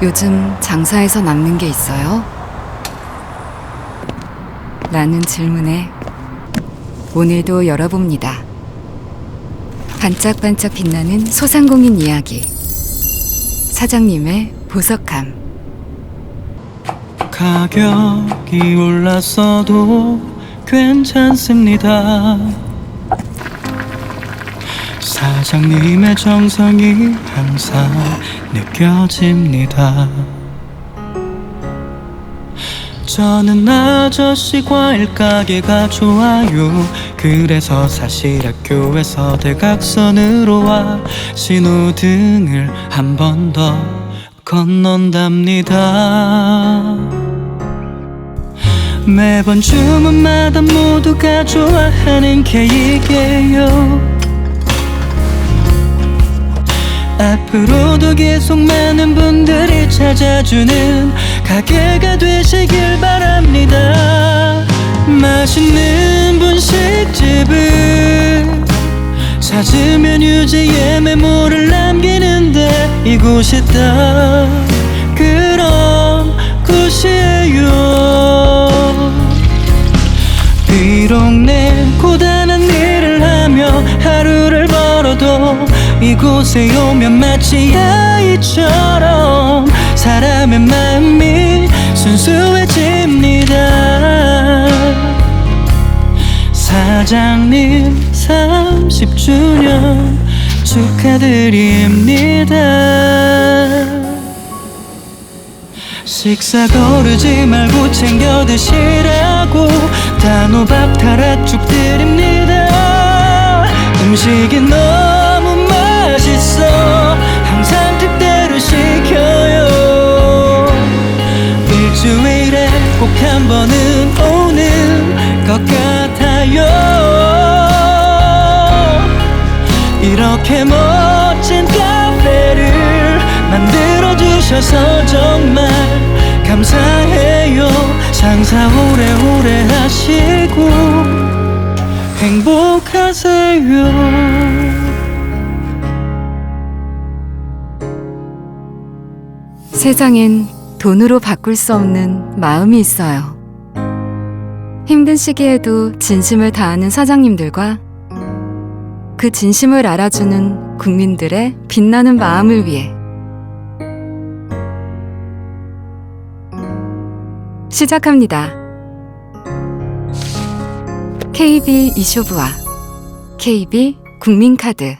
요즘 장사에서 남는 게 있어요? 라는 질문에 오늘도 열어봅니다. 반짝반짝 빛나는 소상공인 이야기. 사장님의 보석함. 가격이 올랐어도 괜찮습니다. 사장님의 정성이 항상 느껴집니다. 저는 아저씨 과일 가게가 좋아요. 그래서 사실 학교에서 대각선으로 와 신호등을 한 번 더 건넌답니다. 매번 주문마다 모두가 좋아하는 케이크예요. 앞으로도 계속 많은 분들이 찾아주는 가게가 되시길 바랍니다. 맛있는 분식집을 찾으면 유지의 메모를 남기는데 이곳이 딱 그런 이곳에 오면 마치 아이처럼 사람의 마음이 순수해집니다. 사장님 30주년 축하드립니다. 식사 거르지 말고 챙겨 드시라고 단호박 타라축 드립니다. 음식이 너무 꼭 한 번은 오는 것 같아요. 이렇게 멋진 카페를 만들어 주셔서 정말 감사해요. 장사 오래오래 하시고 행복하세요. 세상엔 돈으로 바꿀 수 없는 마음이 있어요. 힘든 시기에도 진심을 다하는 사장님들과 그 진심을 알아주는 국민들의 빛나는 마음을 위해 시작합니다. KB 이쇼부와 KB 국민카드